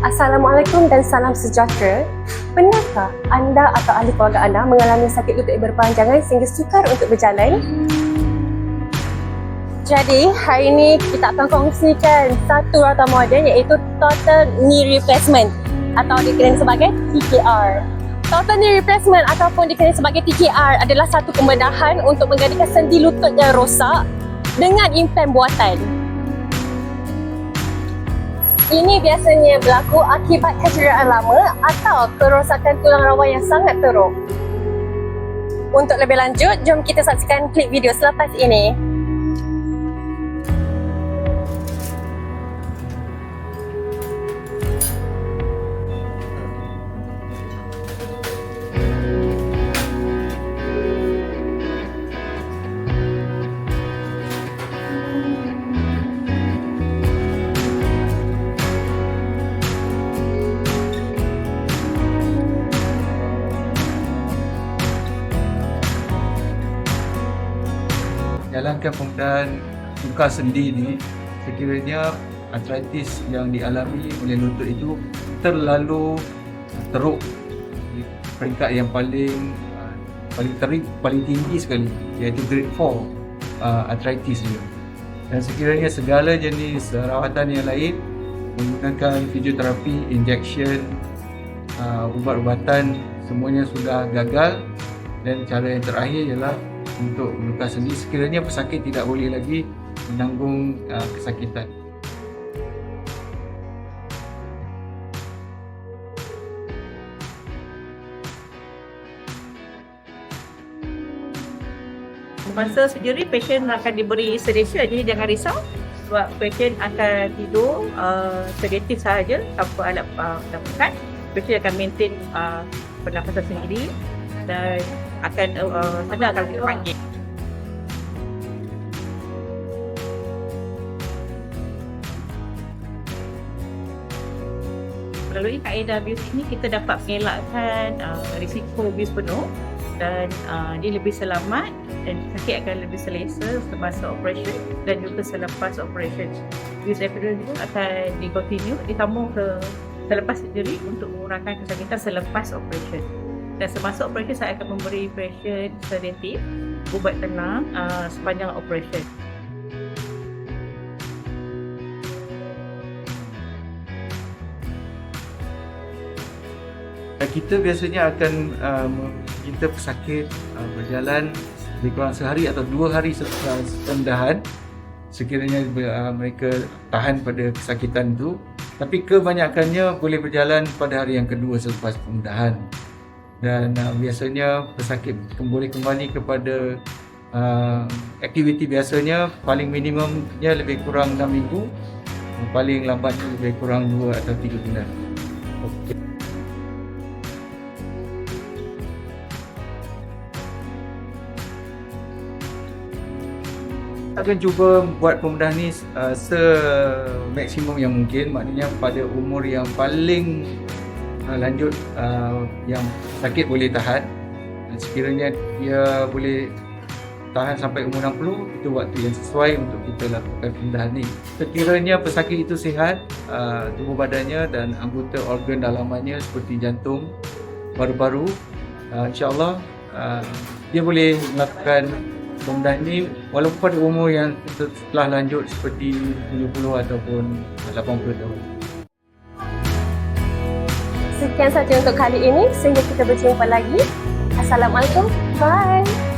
Assalamualaikum dan salam sejahtera. Pernahkah anda atau ahli keluarga anda mengalami sakit lutut yang berpanjangan sehingga sukar untuk berjalan? Jadi, hari ini kita akan kongsikan satu rata model iaitu Total Knee Replacement atau dikenali sebagai TKR. Total Knee Replacement ataupun dikenali sebagai TKR adalah satu pembedahan untuk menggantikan sendi lutut yang rosak dengan implan buatan. Ini biasanya berlaku akibat kecederaan lama atau kerosakan tulang rawan yang sangat teruk. Untuk lebih lanjut, jom kita saksikan klip video selepas ini. Jalankan pembedahan luka sendi ni sekiranya artritis yang dialami oleh lutut itu terlalu teruk di peringkat yang paling uh, paling terik paling tinggi sekali iaitu grade 4 uh, artritis dia. Dan sekiranya segala jenis rawatan yang lain menggunakan fisioterapi, injection, uh, ubat-ubatan semuanya sudah gagal. Dan cara yang terakhir ialah untuk luka sendi sekiranya pesakit tidak boleh lagi menanggung uh, kesakitan. Masa surgery, patient akan diberi sedation jadi jangan risau sebab patient akan tidur uh, sedatif sahaja tanpa alat uh, penampakan. Patient akan maintain uh, pernafasan sendiri dan akan uh, sadar kalau kita panggil. Melalui kaedah abuse ini kita dapat mengelakkan uh, risiko abuse penuh dan uh, dia lebih selamat dan sakit akan lebih selesa semasa operation dan juga selepas operation. Abuse epidural itu akan di-continue, disambung ke selepas surgery untuk mengurangkan kesakitan selepas operation. Dan semasa operation saya akan memberi patient sedatif, ubat tenang uh, sepanjang operation. Dan kita biasanya akan um, kita pesakit uh, berjalan lebih kurang sehari atau dua hari selepas pembedahan sekiranya uh, mereka tahan pada kesakitan itu. Tapi kebanyakannya boleh berjalan pada hari yang kedua selepas pembedahan dan uh, biasanya pesakit boleh kembali kepada uh, aktiviti biasanya paling minimumnya lebih kurang 6 minggu paling lambat lebih kurang 2 atau 3 bulan. Akan cuba buat pembedahan ni uh, semaksimum yang mungkin. Maknanya pada umur yang paling uh, lanjut uh, yang sakit boleh tahan sekiranya dia boleh tahan sampai umur 60 itu waktu yang sesuai untuk kita lakukan pembedahan ni sekiranya pesakit itu sihat uh, tubuh badannya dan anggota organ dalamannya seperti jantung paru-paru uh, insyaAllah uh, dia boleh melakukan pembedahan ini walaupun pada umur yang telah lanjut seperti 70 ataupun 80 tahun. Sekian saja untuk kali ini. Sehingga kita berjumpa lagi. Assalamualaikum. Bye.